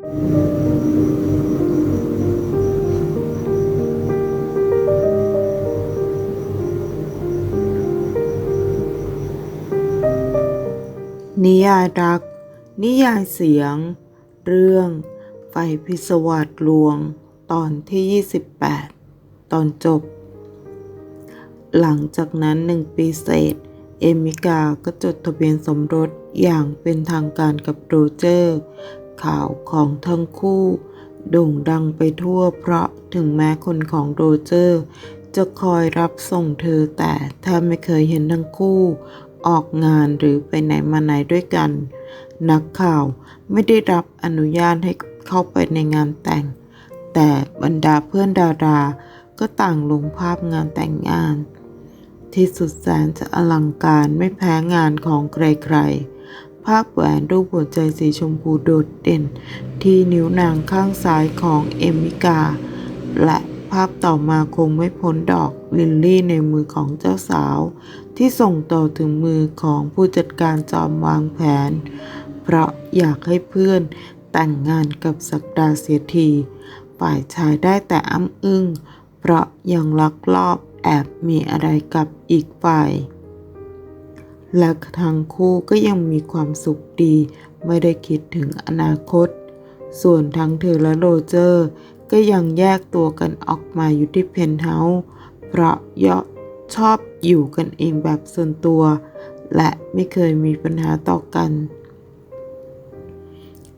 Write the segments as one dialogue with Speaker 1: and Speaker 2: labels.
Speaker 1: นิยายรัก นิยายเสียง เรื่อง ไฟพิศวาสลวง ตอนที่ 28 ตอนจบ หลังจากนั้นหนึ่งปีเศษ เอมิกาก็จดทะเบียนสมรสอย่างเป็นทางการกับโรเจอร์ ข่าวของทั้งคู่ โด่งดังไปทั่วเพราะถึงแม้คนของโรเจอร์ จะคอยรับส่งเธอแต่แทบไม่เคยเห็นทั้งคู่ ออกงานหรือไปไหนมาไหนด้วยกัน นักข่าวไม่ได้รับอนุญาตให้เข้าไปในงานแต่ง แต่บรรดาเพื่อนดาราก็ต่างลงภาพงานแต่งงาน ที่สุดแสนจะอลังการไม่แพ้งานของใครๆ ภาพแหวนรูปหัวใจสีชมพูโดดเด่น ที่นิ้วนางข้างซ้ายของเอมิกา และภาพต่อมาคงไม่พ้นดอกลิลลี่ในมือของเจ้าสาว ที่ส่งต่อถึงมือของผู้จัดการจอมวางแผน เพราะอยากให้เพื่อนแต่งงานกับศักดาเสียทีฝ่ายชายได้แต่อ้ำอึ้ง เพราะยังลักลอบแอบมีอะไรกับอีกฝ่าย และทั้งคู่ก็ยังมีความสุขดี ไม่ได้คิดถึงอนาคต ส่วนทั้งเธอและโรเจอร์ ก็ยังแยกตัวกันออกมาอยู่ที่เพนท์เฮาส์เพราะยอชอบอยู่กันเองแบบส่วนตัว และไม่เคยมีปัญหาต่อกัน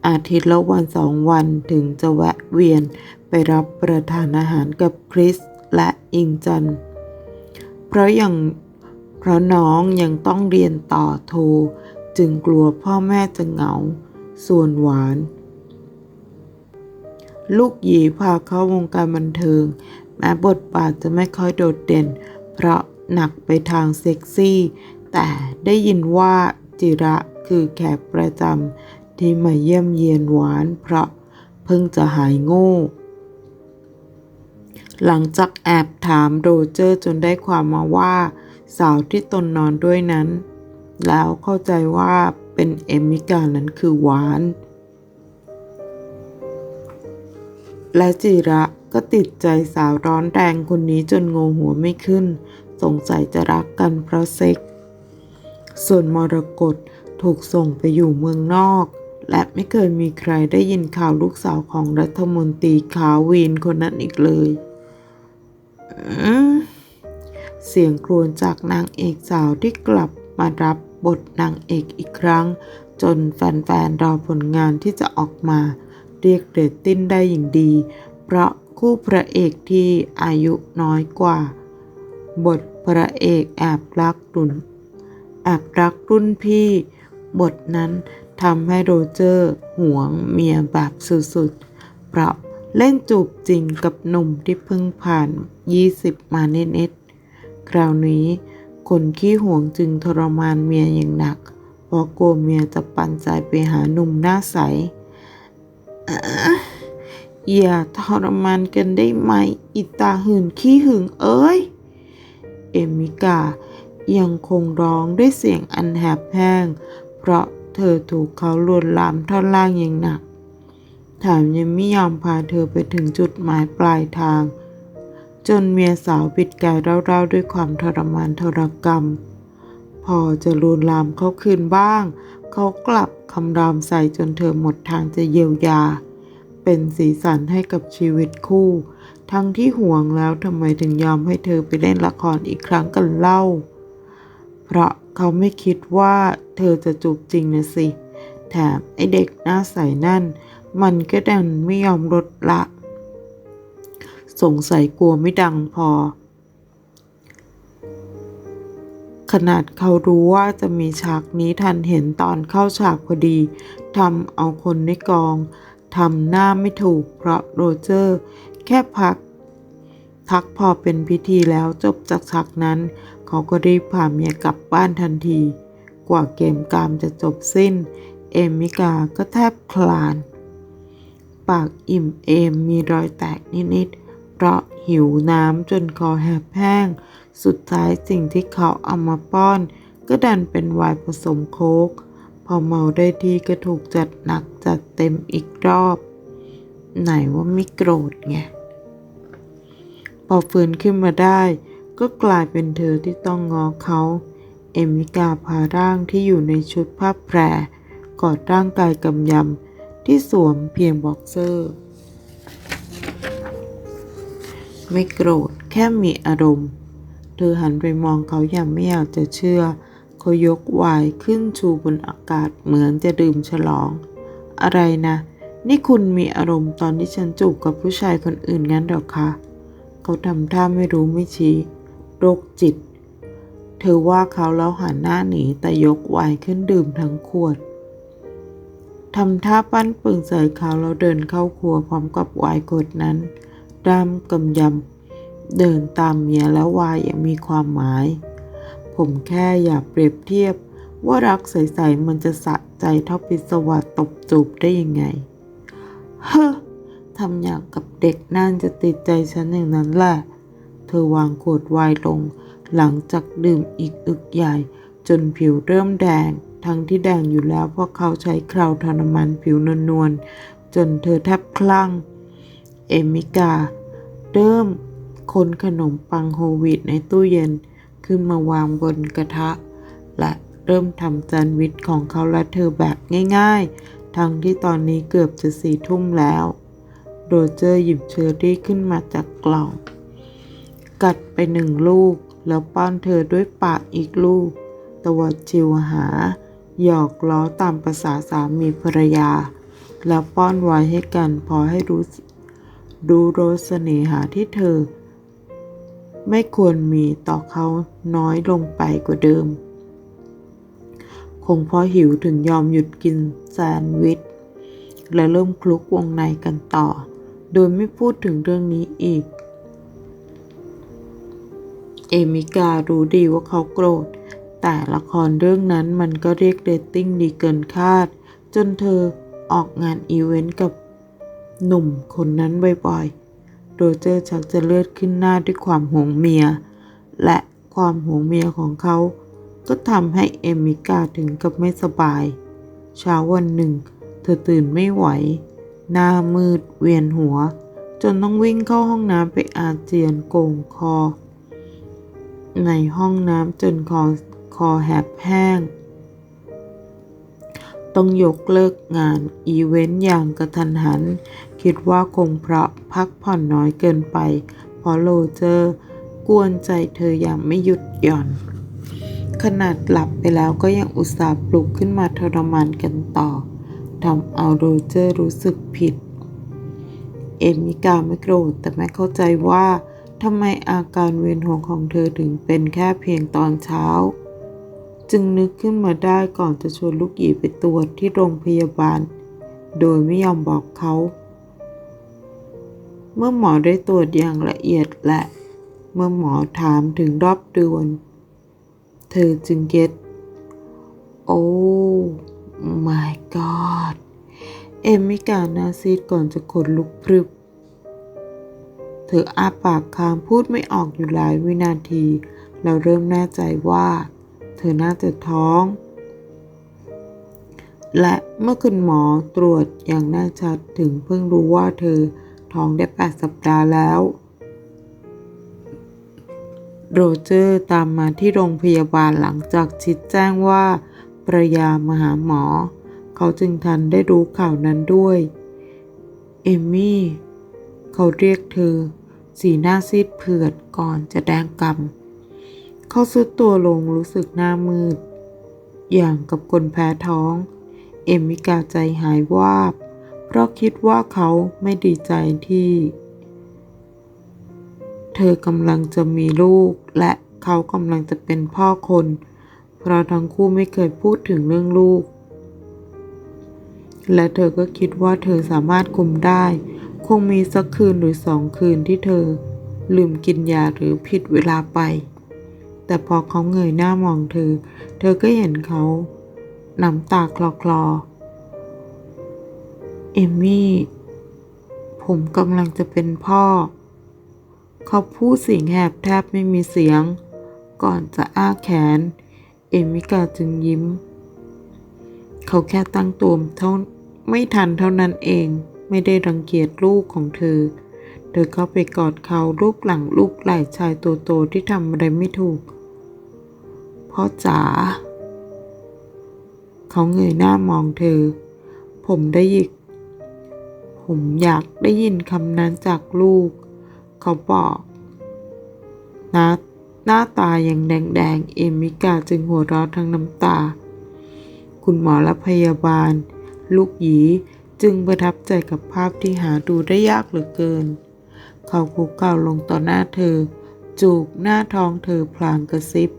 Speaker 1: อาทิตย์ละวันสองวันถึงจะแวะเวียนไปรับประทานอาหารกับคริสและอิงจัน เพราะยัง เพราะน้องยังต้องเรียนต่อโท จึงกลัวพ่อแม่จะเหงา ส่วนหวาน ลูกหยีพาเข้าวงการบันเทิง แม้บทบาทจะไม่ค่อยโดดเด่น เพราะหนักไปทางเซ็กซี่ แต่ได้ยินว่าจิระคือแขกประจำที่มาเยี่ยมเยียนหวาน เพราะเพิ่งจะหายโง่หลังจากแอบถามโรเจอร์จนได้ความมาว่า สาวที่ตนนอนด้วยนั้น แล้วเข้าใจว่าเป็นเอมิกานั้นคือหวาน และจิระก็ติดใจสาวร้อนแรงคนนี้จนงงหัวไม่ขึ้น สงสัยจะรักกันเพราะเซ็ก ส่วนมรกตถูกส่งไปอยู่เมืองนอก และไม่เคยมีใครได้ยินข่าวลูกสาวของรัฐมนตรีขาววีนคนนั้นอีกเลย อืม เสียงครวญจากนางเอกสาวที่กลับมารับบทนางเอกอีกครั้ง จนแฟนๆรอผลงานที่จะออกมา เรียกเรตติ้งได้อย่างดี เพราะคู่พระเอกที่อายุน้อยกว่า บทพระเอกแอบรักรุ่นแอบรักรุ่นพี่ บทนั้นทำให้โรเจอร์หวงเมียแบบสุดๆ เพราะเล่นจูบจริงกับหนุ่มที่เพิ่งผ่าน 20 มาเน็ต คราวนี้คนขี้ห่วงจึงทรมานเมียอย่างหนัก เพราะกลัวเมียจะปันใจไปหาหนุ่มหน้าใสอะอย่าทรมานกันได้ไหม อิตาหื่นขี้หึงเอ้ย เอมิกายังคงร้องด้วยเสียงอันแหบแห้ง เพราะเธอถูกเขาลวนลามท่อนล่างอย่างหนัก แถมยังไม่ยอมพาเธอไปถึงจุดหมายปลายทาง จนเมียสาวปิดกายเร่าๆด้วยความทรมานทรกรรม พอจะลวนลามเขาคืนบ้าง เขากลับคำรามใส่จนเธอหมดทางจะเยียวยา เป็นสีสันให้กับชีวิตคู่ ทั้งที่ห่วงแล้วทำไมถึงยอมให้เธอไปเล่นละครอีกครั้งกันเล่า เพราะเขาไม่คิดว่าเธอจะจูบจริงนะสิ แถมไอเด็กหน้าใสนั่น มันก็ดันไม่ยอมลดละ สงสัยกลัวไม่ดังพอ ขนาดเขารู้ว่าจะมีฉากนี้ทันเห็นตอนเข้าฉากพอดีทำเอาคนในกองทำหน้าไม่ถูกเพราะโรเจอร์ แค่พัก ทักพอเป็นพิธีแล้วจบจากฉากนั้น เขาก็รีบพาเมียกลับบ้านทันที กว่าเกมกามจะจบสิ้น เอมิกาก็แทบคลาน ปากอิ่มเอมมีรอยแตกนิด ๆ เพราะหิวน้ำจนคอแหบแห้ง สุดท้ายสิ่งที่เขาเอามาป้อน ก็ดันเป็นวน์ผสมโค้กพอเมาได้ที่ก็ถูกจัดหนักจัดเต็มอีกรอบ ไหนว่าไม่โกรธไง พอฟื้นขึ้นมาได้ ก็กลายเป็นเธอที่ต้องงอเขา เอมิกาพาร่างที่อยู่ในชุดผ้าแพรกอดร่างกายกำยำที่สวมเพียงบ็อกเซอร์ ไม่โกรธ แค่มีอารมณ์ เธอหันไปมองเขาอย่างไม่อยากจะเชื่อ เขายกไวายขึ้นชูบนอากาศเหมือนจะดื่มฉลอง อะไรนะ นี่คุณมีอารมณ์ตอนที่ฉันจูบกับผู้ชายคนอื่นงั้นหรอคะ เขาทำท่าไม่รู้ไม่ชี้ โรคจิต เธอว่าเขาแล้วหันหน้าหนีแต่ยกไวายขึ้นดื่มทั้งขวดทำท่าปั้นปึงใส่เขาแล้วเดินเข้าครัวพร้อมกับไวายกดนั้น ด้ามกำยำ เดินตามเมียแล้ววายอย่างมีความหมาย ผมแค่อยากเปรียบเทียบว่ารักใสๆมันจะสะใจเท่าพิศวาสตบจูบได้ยังไง เฮ้อทำอย่างกับเด็กนั่นจะติดใจฉันอย่างนั้นแหละ เธอวางขวดไวน์ลง หลังจากดื่มอีกอึกใหญ่ จนผิวเริ่มแดง ทั้งที่แดงอยู่แล้วเพราะเขาใช้คราวทรมานผิวนวลๆจนเธอแทบคลั่ง เอมิกา เริ่มคนขนมปังโฮวีตในตู้เย็น ขึ้นมาวางบนกระทะ และเริ่มทำแซนด์วิชของเขาและเธอแบบง่ายๆ ทั้งที่ตอนนี้เกือบจะสี่ทุ่มแล้ว โรเจอร์หยิบเชอร์รี่ขึ้นมาจากกล่อง กัดไปหนึ่งลูก แล้วป้อนเธอด้วยปากอีกลูก ตวัดชิวหา หยอกล้อตามภาษาสามีภรรยา แล้วป้อนไว้ให้กันพอให้รู้ สึกรู้รสเสนหาที่เธอ ไม่ควรมีต่อเขาน้อยลงไปกว่าเดิม คงเพราะหิวถึงยอมหยุดกินแซนด์วิช และเริ่มคลุกวงในกันต่อ โดยไม่พูดถึงเรื่องนี้อีก เอมิการู้ดีว่าเขาโกรธ แต่ละครเรื่องนั้นมันก็เรียกเรตติ้งดีเกินคาด จนเธอออกงานอีเวนต์กับ หนุ่มคนนั้นบ่อยๆ โรเจอร์ชักจะเลือดขึ้นหน้าด้วยความหวงเมีย และความหวงเมียของเขา ก็ทำให้เอมิกาถึงกับไม่สบาย เช้าวันหนึ่ง เธอตื่นไม่ไหว หน้ามืดเวียนหัว จนต้องวิ่งเข้าห้องน้ำไปอาเจียนโก่งคอ ในห้องน้ำจนคอคอแหบแห้ง ต้องยกเลิกงานอีเวนต์อย่างกระทันหัน คิดว่าคงเพราะพักผ่อนน้อยเกินไป เพราะโรเจอร์กวนใจเธออย่างไม่หยุดหย่อน ขนาดหลับไปแล้วก็ยังอุตส่าห์ปลุกขึ้นมาทรมานกันต่อทำเอาโรเจอร์รู้สึกผิด เอมิกาไม่โกรธแต่ไม่เข้าใจว่าทำไมอาการเวียนหัวของเธอถึงเป็นแค่เพียงตอนเช้า จึงนึกขึ้นมาได้ก่อนจะชวนลูกหยีไปตรวจที่โรงพยาบาล โดยไม่ยอมบอกเขา เมื่อหมอได้ตรวจอย่างละเอียดและ เมื่อหมอถามถึงรอบเดือน เธอจึงเก็ตโอ้ my god เอมิกาหนาซีดก่อนจะขนลุกพรึบ เธออ้าปากค้างพูดไม่ออกอยู่หลายวินาทีแล้วเริ่มแน่ใจว่า ธอน่าจะท้อง และเมื่อคุณหมอตรวจอย่างแน่ชัดถึงเพิ่งรู้ว่าเธอท้องได้ 8 สัปดาห์แล้ว โรเจอร์ตามมาที่โรงพยาบาลหลังจากชิดแจ้งว่าภรรยามาหาหมอ เขาจึงทันได้รู้ข่าวนั้นด้วย เอมี่ เขาเรียกเธอ สีหน้าซีดเผือดก่อนจะแดงกำ เขาซุดตัวลงรู้สึกหน้ามืด อย่างกับคนแพ้ท้อง เอมิกาใจหายวาบ เพราะคิดว่าเขาไม่ดีใจที่ เธอกำลังจะมีลูกและเขากำลังจะเป็นพ่อคน เพราะทั้งคู่ไม่เคยพูดถึงเรื่องลูก และเธอก็คิดว่าเธอสามารถคุมได้ คงมีสักคืนหรือสองคืนที่เธอลืมกินยาหรือผิดเวลาไป แต่พอเขาเงยหน้ามองเธอ เธอก็เห็นเขาน้ำตาคลอคลอเอมี่ ผมกำลังจะเป็นพ่อ เขาพูดเสียงแหบแทบไม่มีเสียง ก่อนจะอ้าแขน เอมิกาจึงยิ้ม เขาแค่ตั้งตัวเท่าไม่ทันเท่านั้นเอง ไม่ได้รังเกียจลูกของเธอ เธอเข้าไปกอดเขาลูกหลังลูกไหล่ชายตัวโตที่ทำอะไรไม่ถูก พ่อจ๋าเขาเงยหน้ามองเธอ ผมได้ยินผมอยากได้ยินคำนั้นจากลูก เขาบอกน้าหน้าตาอย่างแดงๆ เอมิกาจึงหัวเราะทั้งน้ำตา คุณหมอและพยาบาล ลูกหยีจึงประทับใจกับภาพที่หาดูได้ยากเหลือเกิน เขาคุกเข่าลงต่อหน้าเธอ จูบหน้าท้องเธอพลางกระซิบ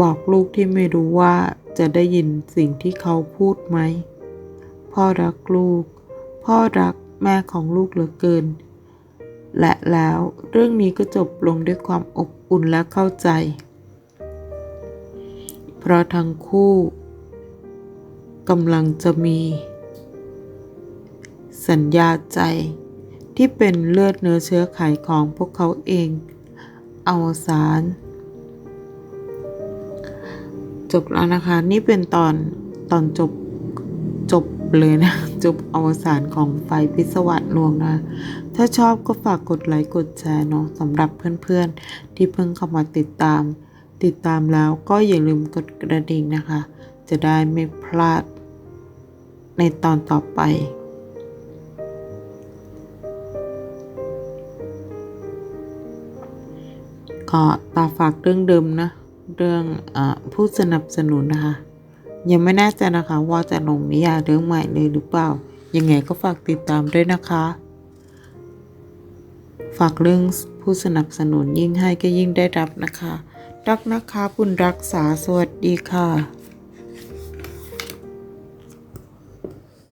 Speaker 1: บอกลูกที่ไม่รู้ว่าจะได้ยินสิ่งที่เขาพูดไหม พ่อรักลูก พ่อรักแม่ของลูกเหลือเกิน และแล้วเรื่องนี้ก็จบลงด้วยความอบอุ่นและเข้าใจ เพราะทั้งคู่กำลังจะมี สัญญาใจที่เป็นเลือดเนื้อเชื้อไขของพวกเขาเอง อวสาน จบแล้วนะคะ นี่เป็นตอนตอนจบจบเลยนะ จบอวสานของไฟพิศวาสลวงนะ ถ้าชอบก็ฝากกดไลค์กดแชร์เนาะสำหรับเพื่อนๆ ที่เพิ่งเข้ามาติดตาม ติดตามแล้วก็อย่าลืมกดกระดิ่งนะคะ จะได้ไม่พลาดในตอนต่อไปก็ตาฝากเรื่องเดิมนะ เรื่องอผู้สนับสนุนนะคะ ยังไม่แน่ใจนะคะว่าจะลงนิยายเรื่องใหม่เลยหรือเปล่า ยังไงก็ฝากติดตามด้วยนะคะ ฝากเรื่องผู้สนับสนุนยิ่งให้ก็ยิ่งได้รับนะคะ รักนะคะคุณรักษาสวัสดีค่ะ